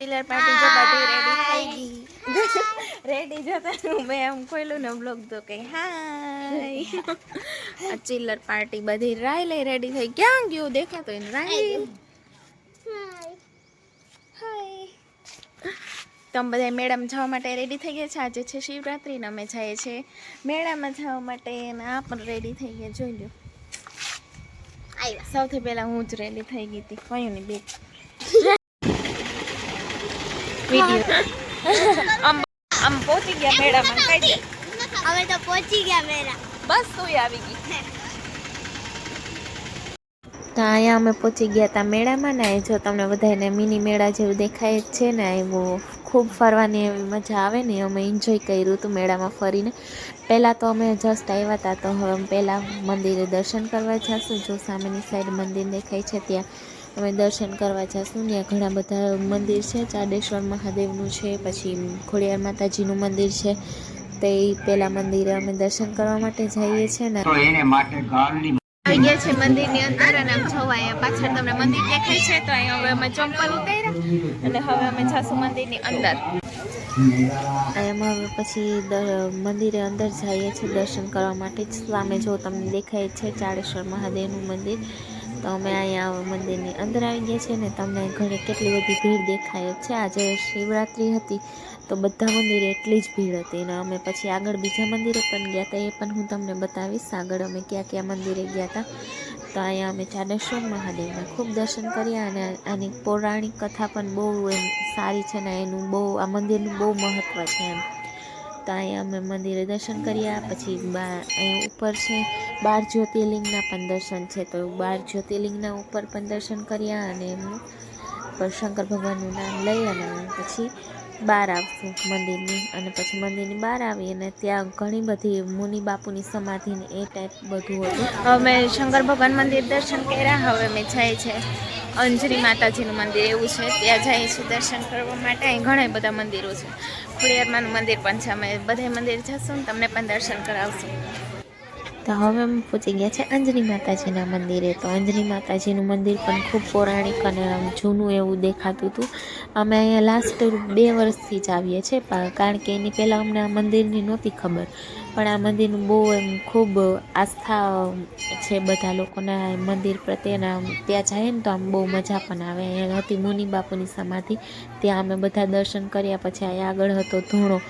Pillar party જો બધી ready થઈ ગઈ. રેડી જતા મેં એમ ખોલ્યું ને બ્લોગ તો કે હાય ચિલ્લર પાર્ટી બધી રાય લઈ રેડી થઈ. ક્યાં ગયું? દેખાતો એને રાય હાય તમે બધા મેળામાં જવા માટે રેડી થઈ ગયા છે. આજે છે શિવરાત્રિને અમે જઈએ છીએ મેળામાં જવા માટે આ પણ રેડી થઈ ગયા. જોઈ લો સૌથી પહેલા હું જ રેડી થઈ ગઈ હતી. કયું નહીં બે. વીડિયો આમ આમ પહોંચી ગયા મેળામાં કઈ દે હવે તો પહોંચી ગયા મેળા. બસ તું આવી ગઈ. તો અહીંયા અમે પહોંચી ગયા હતા મેળામાં ને જો તમને બધાને મિની મેળા જેવું દેખાય જ છે ને એવું ખૂબ ફરવાની એવી મજા આવે ને અમે એન્જોય કર્યું હતું મેળામાં ફરીને. પહેલાં તો અમે જસ્ટ આવ્યા હતા તો હવે અમે પહેલાં મંદિરે દર્શન કરવા જઈશું જો સામેની સાઈડ મંદિર દેખાય છે ત્યાં. અમે દર્શન કરવા જઈશું ત્યાં ઘણા બધા મંદિર છે. ચાડેશ્વર મહાદેવનું છે પછી ખોડિયાર માતાજીનું મંદિર છે. તે પેલા મંદિરે અમે દર્શન કરવા માટે જઈએ છીએ ને. તો એને માટે ગાળની આવી ગયા છે મંદિરની અંદર અને આમ જોવા અહીંયા પાછળ તમને મંદિર દેખાય છે. તો અહીંયા હવે અમે ચંપલ ઉતાર્યા અને હવે અમે જઈશું મંદિરની અંદર. એમાં હવે પછી દ- મંદિરે અંદર જઈએ છીએ દર્શન કરવા માટે. જ સામે જો તમને દેખાય છે ચાળેશ્વર મહાદેવનું મંદિર. તો અમે અહીંયા મંદિરની અંદર આવી ગયા છીએ ને તમને ઘણી કેટલી બધી ભીડ દેખાય છે. આજે શિવરાત્રિ હતી તો બધા મંદિરે એટલી જ ભીડ હતી અને અમે પછી આગળ બીજા મંદિરે પણ ગયા હતા. એ પણ હું તમને બતાવીશ આગળ અમે ક્યાં ક્યાં મંદિરે ગયા હતા. તો અહીંયા અમે ચાડેશ્વર મહાદેવના ખૂબ દર્શન કર્યા અને આની પૌરાણિક કથા પણ બહુ એમ સારી છે ને એનું બહુ, આ મંદિરનું બહુ મહત્ત્વ છે એમ. તો અહીંયા અમે મંદિરે દર્શન કર્યા, પછી બા ઉપર છે બાર જ્યોતિર્લિંગના પણ દર્શન છે. તો બાર જ્યોતિર્લિંગના ઉપર પણ દર્શન કર્યા અને પર શંકર ભગવાનનું નામ લઈ અને પછી બહાર આવશું મંદિરની. અને પછી મંદિરની બહાર આવી અને ત્યાં ઘણી બધી મુનિ બાપુની સમાધિ ને એ ટાઈપ બધું હતું. અમે શંકર ભગવાન મંદિર દર્શન કર્યા. હવે અમે જઈએ છે અંજની માતાજીનું મંદિર. એવું છે. ત્યાં જઈએ છીએ દર્શન કરવા માટે. અહીં ઘણા બધા મંદિરો છે. ખોડિયારમાંનું મંદિર પણ છે. અમે બધા મંદિર જશું ને તમને પણ દર્શન કરાવશું. તો હવે અમે પહોંચી ગયા છે અંજની માતાજીના મંદિરે. તો અંજની માતાજીનું મંદિર પણ ખૂબ પૌરાણિક અને જૂનું એવું દેખાતું હતું. અમે અહીંયા લાસ્ટ બે વર્ષથી જ આવીએ છીએ કારણ કે એની પહેલાં અમને આ મંદિરની નહોતી ખબર. પણ આ મંદિરનું બહુ એમ ખૂબ આસ્થા છે બધા લોકોના મંદિર પ્રત્યેના ત્યાં જાય ને તો આમ બહુ મજા પણ આવે. અહીંયા હતી મુનિ બાપુની સમાધિ, ત્યાં અમે બધા દર્શન કર્યા, પછી અહીંયા આગળ હતો ધૂણો.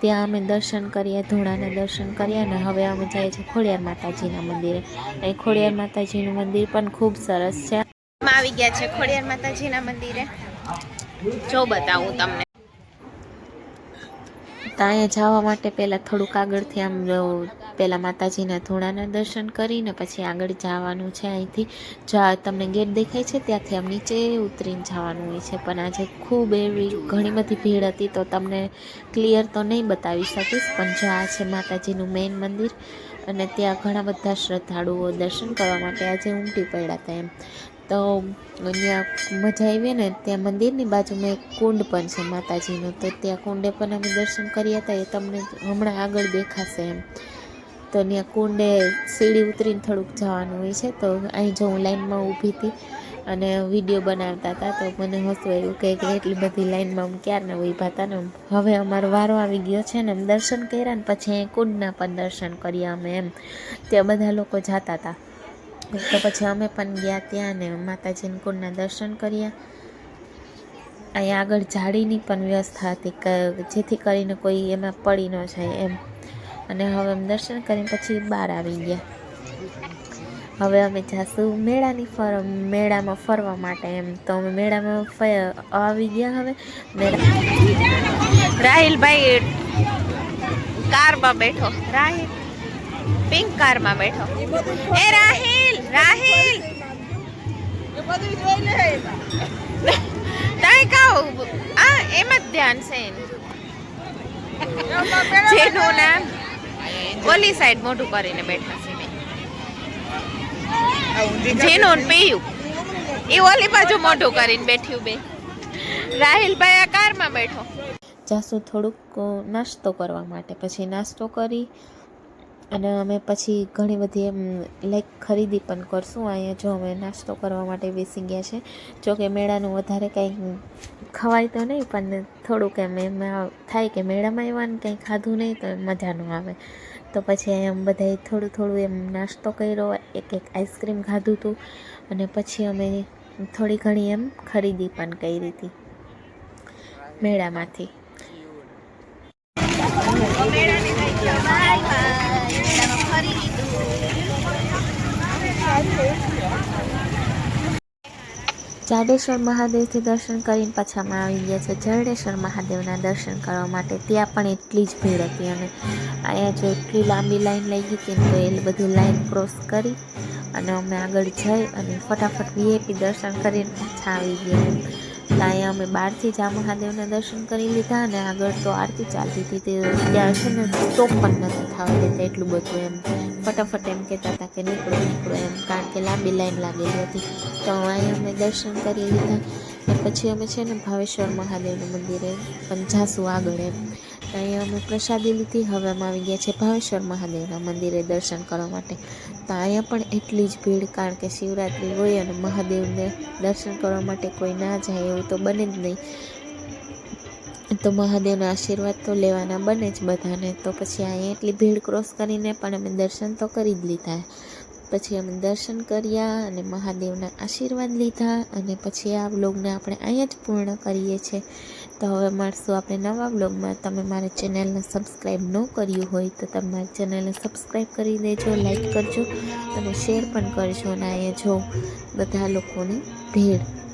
ત્યાં અમે દર્શન કર્યા ધોળાના દર્શન કર્યા ને હવે અમે જઈએ છીએ ખોડિયાર માતાજીના મંદિરે. અહીં ખોડિયાર માતાજીનું મંદિર પણ ખૂબ સરસ છે. આવી ગયા છે ખોડિયાર માતાજીના મંદિરે. જો બતાવું તમને. તો અહીંયા જવા માટે પહેલાં થોડુંક આગળથી આમ પહેલાં માતાજીના ધૂણાના દર્શન કરીને પછી આગળ જવાનું છે અહીંથી. જા તમને ગેટ દેખાય છે ત્યાંથી આમ નીચે ઉતરીને જવાનું હોય છે. પણ આજે ખૂબ એવી ઘણી બધી ભીડ હતી તો તમને ક્લિયર તો નહીં બતાવી શકીશ, પણ જો આ છે માતાજીનું મેઇન મંદિર અને ત્યાં ઘણા બધા શ્રદ્ધાળુઓ દર્શન કરવા માટે આજે ઉમટી પડ્યા હતા એમ. તો ત્યાં મજા આવી ને ત્યાં મંદિરની બાજુમાં એક કુંડ પણ છે માતાજીનું. તો ત્યાં કુંડે પણ અમે દર્શન કર્યા હતા, એ તમને હમણાં આગળ દેખાશે એમ. તો ત્યાં કુંડે સીડી ઉતરીને થોડુંક જવાનું હોય છે, તો અહીં જો હું લાઈનમાં ઊભી હતી અને વીડિયો બનાવતા હતા, તો મને હસવું આવ્યું કે એટલી બધી લાઈનમાં અમે ક્યારના ઊભા હતા ને હવે અમારો વારો આવી ગયો છે ને અમે દર્શન કર્યા ને પછી અહીં કુંડના પણ દર્શન કર્યા અમે એમ. ત્યાં બધા લોકો જતા હતા. તો પછી અમે પણ ગયા ત્યાં ને માતાજીના કુંડના દર્શન કર્યા. અહીંયા આગળ જાળીની પણ વ્યવસ્થા હતી કે જેથી કરીને કોઈ એમાં પડી ન જાય એમ. અને હવે અમે દર્શન કરીને પછી બહાર આવી ગયા. હવે અમે જાશું મેળાની ફર મેળામાં ફરવા માટે એમ. તો અમે મેળામાં આવી ગયા હવે. મેળા રાહિલભાઈ કારમાં બેઠો. રાહિલ. પિંક કારમાં બેઠો. એ રાહિલ! રાહિલ તાઈ કાવ આ એમ જ ધ્યાન છે જેનું નામ ઓલી સાઈડ મોઢું કરીને બેઠા છે જેનું પીયું. એ ઓલી બાજુ મોઢું કરીને બેઠ્યું બે. રાહિલભાઈ આ કારમાં બેઠો. જાસુ થોડુંક નાસ્તો કરવા માટે. પછી નાસ્તો કરી અને અમે પછી ઘણી બધી એમ લાઈક ખરીદી પણ કરશું. અહીંયા જો અમે નાસ્તો કરવા માટે બેસી ગયા છે. જો કે મેળાનું વધારે કંઈ ખવાય તો નહીં, પણ થોડુંક એમ, એમાં થાય કે મેળામાં આવ્યા ને કંઈ ખાધું નહીં તો મજાનું આવે. તો પછી એમ બધાએ થોડું થોડું એમ નાસ્તો કર્યો, એક એક આઈસ્ક્રીમ ખાધું હતું અને પછી અમે થોડી ઘણી એમ ખરીદી પણ કરી હતી મેળામાંથી. જાડેશ્વર મહાદેવથી દર્શન કરીને પાછા અમે આવી ગયા છે. જરડેશ્વર મહાદેવના દર્શન કરવા માટે ત્યાં પણ એટલી જ ભીડ હતી અને અહીંયા જો એટલી લાંબી લાઈન લઈ ગઈ હતી તો એ બધી લાઈન ક્રોસ કરી અને અમે આગળ જઈ અને ફટાફટ વીએપી દર્શન કરીને પાછા આવી ગયા. અહીંયા અમે બહારથી જ આ મહાદેવના દર્શન કરી લીધા અને આગળ તો આરતી ચાલતી હતી. તે ત્યાં છે ને ચોપ પણ નથી થવા દેતા એટલું બધું એમ. ફટાફટ એમ કહેતા હતા કે નીકળો નીકળો એમ, કારણ કે લાંબી લાઈન લાગેલી હતી. તો અહીં અમે દર્શન કરી લીધા. ને પછી અમે છે ને ભાવેશ્વર મહાદેવનું મંદિરે, પણ જાશું આગળ એમ. તો અહીંયા અમે પ્રસાદી લીધી. હવે અમે આવી ગયા છે ભાવેશ્વર મહાદેવના મંદિરે દર્શન કરવા માટે. તો અહીંયા પણ એટલી જ ભીડ, કારણ કે શિવરાત્રિ હોય અને મહાદેવને દર્શન કરવા માટે કોઈ ના જાય એવું તો બને જ નહીં. તો મહાદેવના આશીર્વાદ તો લેવાના બને જ બધાને. તો પછી અહીંયા એટલી ભીડ ક્રોસ કરીને પણ અમે દર્શન તો કરી જ લીધા. પછી અમે દર્શન કર્યા અને મહાદેવના આશીર્વાદ લીધા અને પછી આ બ્લોગને આપણે અહીંયા જ પૂર્ણ કરીએ છીએ. તો હવે મળશું આપણે નવા બ્લોગમાં તમે મારી ચેનલને સબસ્ક્રાઈબ ન કર્યું હોય તો તમે મારી ચેનલને સબસ્ક્રાઈબ કરી દેજો લાઈક કરજો અને શેર પણ કરજો અને અહીંયા જો બધા લોકોની ભીડ